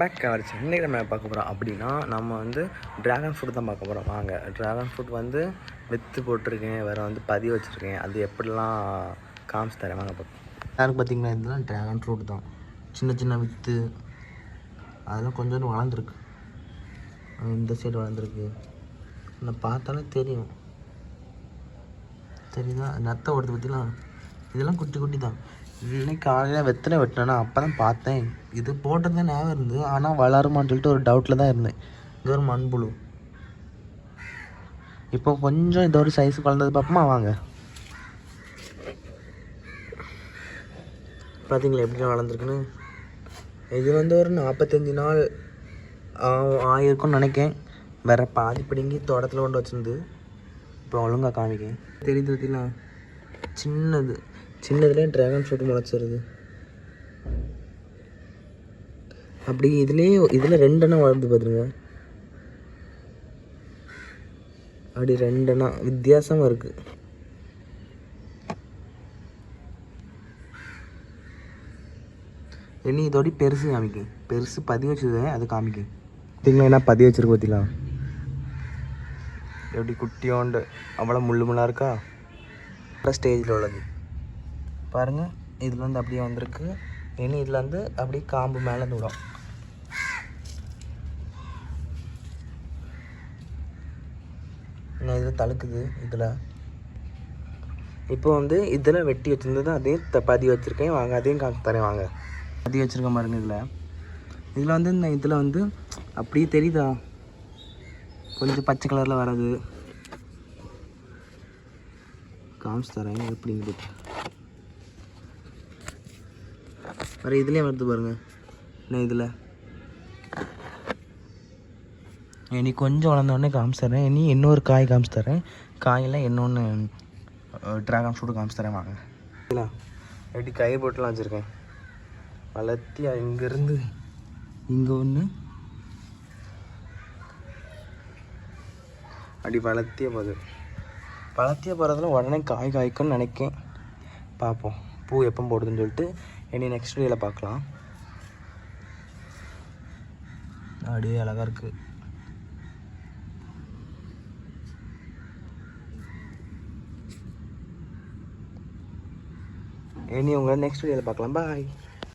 Back cover இன்றைக்கி நம்ம பார்க்க போகிறோம் அப்படின்னா நம்ம வந்து ட்ராகன் ஃப்ரூட் தான் பார்க்க போகிறோம் வாங்க ட்ராகன் ஃப்ரூட் வந்து வித்து போட்டிருக்கேன் வேறு வந்து பதி வச்சுருக்கேன். அது எப்படிலாம் காமிச்சு தரேன்? வாங்க பார்ப்போம் யாருக்கு பார்த்தீங்கன்னா இதெல்லாம் ட்ராகன் ஃப்ரூட் தான். சின்ன சின்ன வித்து. அதெல்லாம் கொஞ்சம் வளர்ந்துருக்கு. இந்த சைடு வளர்ந்துருக்கு. நான் பார்த்தாலே தெரியும். தெரியுதா? நத்தை ஓடுது பார்த்தீங்களா இதெல்லாம் குட்டி குட்டி தான் இன்னைக்கு காலையில் வெத்தலை வெட்டினேன்னா அப்போ தான் பார்த்தேன். இது போட்டது தான் ஞாபகம் இருந்தது ஆனால் வளருமான்னு சொல்லிட்டு ஒரு டவுட்டில் தான் இருந்தேன். இது ஒரு மண்புழு. இப்போ கொஞ்சம் இதோட சைஸ் வளர்ந்தது பார்ப்போமா வாங்க. பார்த்தீங்களா எப்படி வளர்ந்துருக்குன்னு? இது வந்து ஒரு நாற்பத்தஞ்சு நாள் ஆயிருக்கும்னு நினைக்கேன். வேற பாதி பிடுங்கி தோட்டத்தில் கொண்டு வச்சிருந்து இப்போ ஒழுங்காக காமிக்கேன் தெரியுது பார்த்தீங்களா? சின்னது. சின்னதுலேயே ட்ராகன் ஃப்ரூட் முளைச்சிருது. அப்படி இதுலேயே இதில் ரெண்டெண்ணம் வளர்ந்து பார்த்துருங்க அப்படி ரெண்டெண்ணா வித்தியாசமாக இருக்குது இனி இதோடி பெருசு காமிக்கும். பெருசு பதி வச்சது அது காமிக்கும். பார்த்தீங்களா என்ன பதி வச்சிருக்கு பார்த்தீங்களா? எப்படி குட்டியோண்டு அவ்வளோ முள்ளு முள்ளாக இருக்கா? ஸ்டேஜில் உள்ளது. பாருங்கள் இதில் வந்து அப்படியே வந்திருக்கு. இனி இதில் வந்து அப்படியே காம்பு மேலே விடும். இன்னும் இதில் தழுக்குது இதில். இப்போ வந்து இதில் வெட்டி வச்சுருந்தது அதையும் த- பதி வச்சுருக்கேன். வாங்க அதையும் காமிச்சு தரேன் வாங்க. பதி வச்சுருக்கேன் பாருங்க இதில். இதில் வந்து இந்த இதில் வந்து அப்படியே தெரியுதா? கொஞ்சம் பச்சை கலரில் வராது காமிச்சு தரேன் எப்படிங்கிறது வேறு இதுலேயும் வருது பாருங்கள் என்ன இதில்? இனி கொஞ்சம் வளர்ந்தோடனே காமிச்சு தரேன் இனி இன்னொரு காய் காமிச்சு தரேன் காயெல்லாம் இன்னொன்று ட்ராகன் ஃப்ரூட் காமிச்சு தரேன் வாங்க. இல்லை எப்படி கை போட்டுலாம் வச்சுருக்கேன். வளர்த்தி இங்கேருந்து? இங்கே ஒன்று அப்படி வளர்த்திய போகுது. வளர்த்திய போகிறதுல உடனே காய் காய்க்கும்னு நினைக்கேன். பார்ப்போம் பூ எப்போ போடுதுன்னு சொல்லிட்டு இனி நெக்ஸ்ட் வீடியோவில் பார்க்கலாம். அப்படியே அழகாக இருக்குது இனி உங்களை நெக்ஸ்ட் வீடியோவில் பார்க்கலாம். பாய்